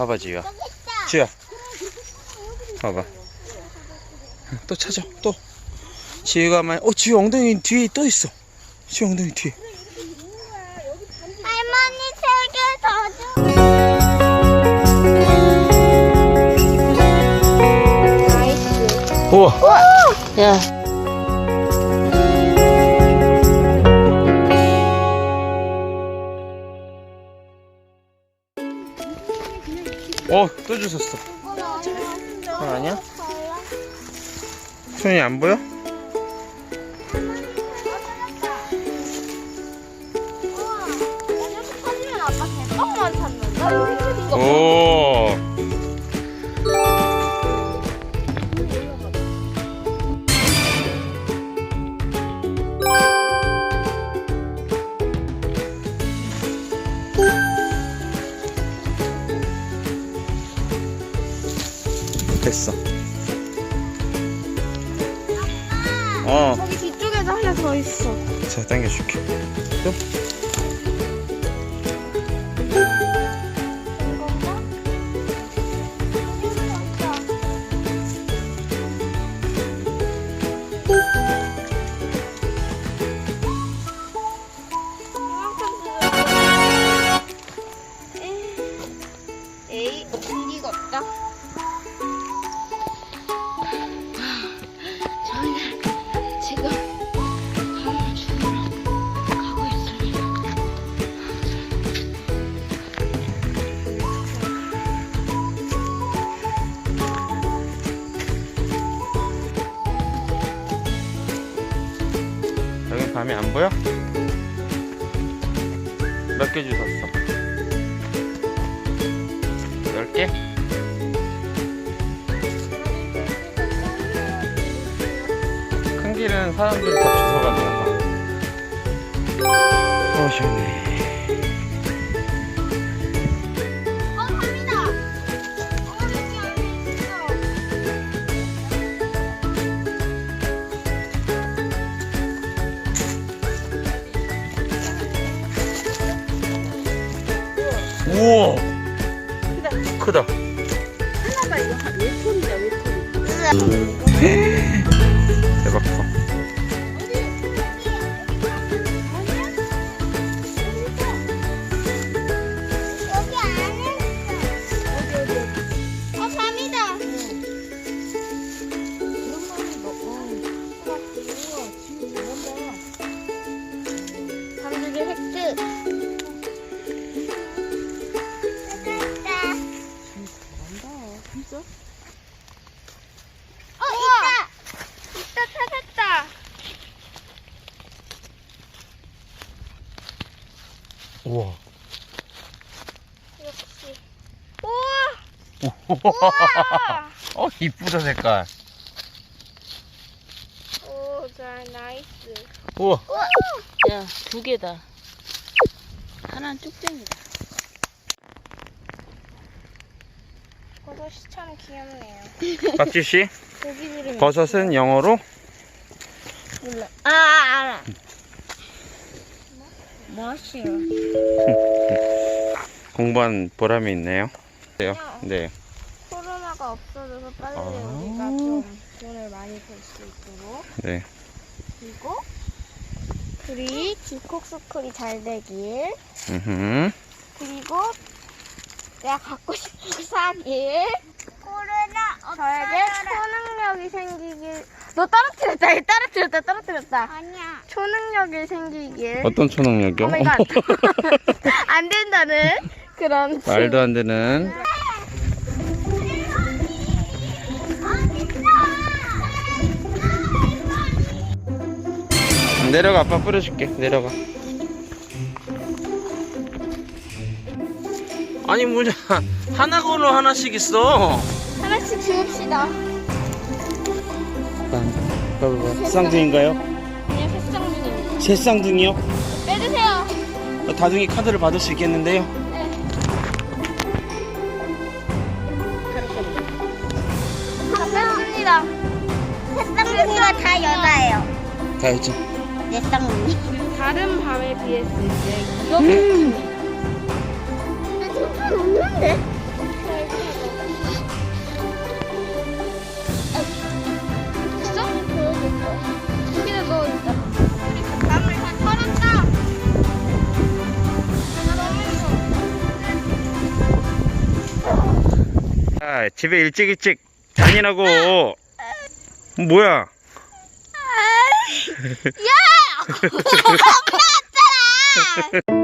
봐봐 지우야 지우야 봐봐. 또 찾아 또. 지우가 말 어, 지우 엉덩이 뒤에 또 있어. 지우 엉덩이 뒤에. 할머니 세개 더 줘. 나이스. 우와. 야. 어 또 주웠어 어, 아니야? 손이 안 보여? 오 됐어 어 저기 뒤쪽에도 하나 더 있어. 자 당겨줄게 또? 밤이 안 보여? 몇 개 주웠어? 열 개? 큰 길은 사람들이 다 주워가나 봐. 어, 시원해. 우와! 크다. 하나가 이거 외톨이다, 외톨이. 대박 커. 우와. 역시. 우와! 우와! 어, 이쁘다, 색깔. 오, 자, 나이스. 우와. 우와! 야, 두 개다. 하나는 쭉쟁이다. 버섯이 참 귀엽네요. 박지 씨, 고기들이 버섯은 영어로 몰라. 아, 알아. 멋이요. 공부한 보람이 있네요. 네요. 네. 코로나가 없어져서 빨리 아. 우리가 좀 돈을 많이 벌 수 있도록. 네. 그리고 우리 기콕스쿨이 잘 되길. 음. 그리고 내가 갖고 싶은 거 사길. 코로나 저에게 초능력이 생기길. 너 떨어뜨렸다. 얘 떨어뜨렸다. 떨어뜨렸다. 아니야. 초능력이 생기길. 어떤 초능력이요? 오 마이 갓. 안 된다는 그런 말도 안 되는. 내려가, 아빠 뿌려줄게. 내려가. 아니, 뭐냐. 하나 걸로 하나씩 있어. 하나씩 주웁시다. 봐봐봐. 쌍둥이인가요? 그냥 색상중입니다. 새 쌍둥이요? 빼주세요. 다둥이 카드를 받을 수 있겠는데요? 네. 반갑습니다. 색상중이가 다 연하예요. 다 했죠. 내 쌍둥이. 다른 밤에 비했을 때 이렇 건 없는데? 집에 일찍 일찍 다니라고. 뭐야? 야! 엄마 왔잖아!